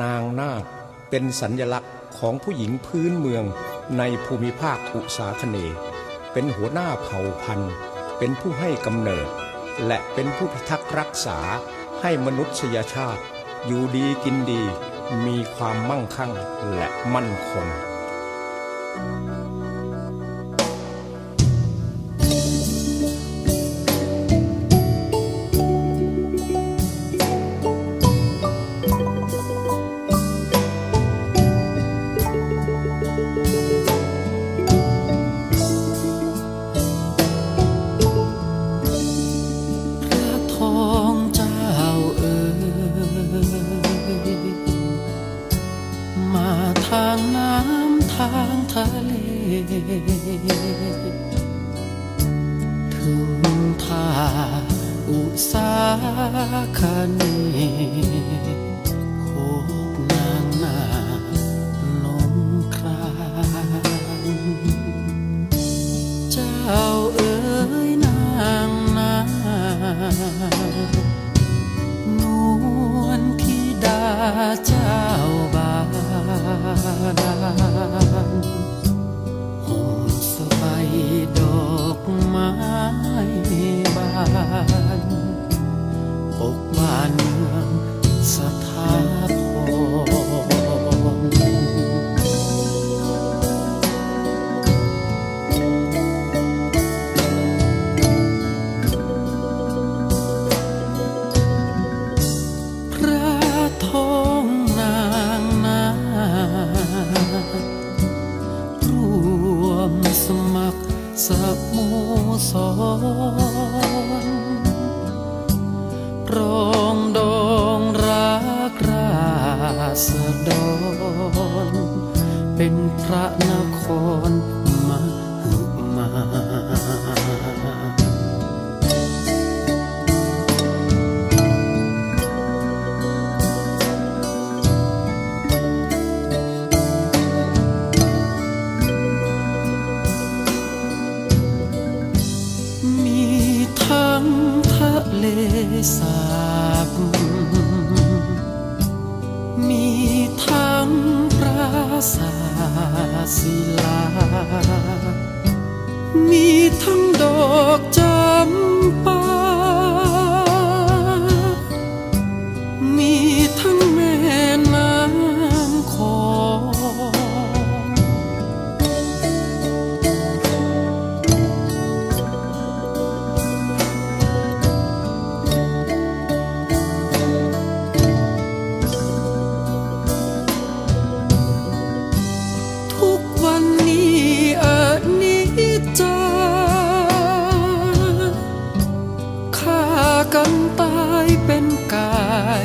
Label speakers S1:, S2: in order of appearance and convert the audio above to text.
S1: นางนาคเป็นสัญญลักษณ์ของผู้หญิงพื้นเมืองในภูมิภาคอุษาคเนย์เป็นหัวหน้าเผ่าพันธุ์ เป็นผู้ให้กำเนิด และเป็นผู้พิทักษ์รักษาให้มนุษยชาติ อยู่ดีกินดี มีความมั่งคั่งและมั่นคง
S2: ถึงท่าอุสาคเนโคกนางนาลงครานเจ้าเอ๋ยนางนานวลธิดาเจ้า ปกบ้านเมืองสถาพรพระทองนางนารวมสมัครสโมสร เป็นพระนครมหึมามีทั้งทะเลสาบ อ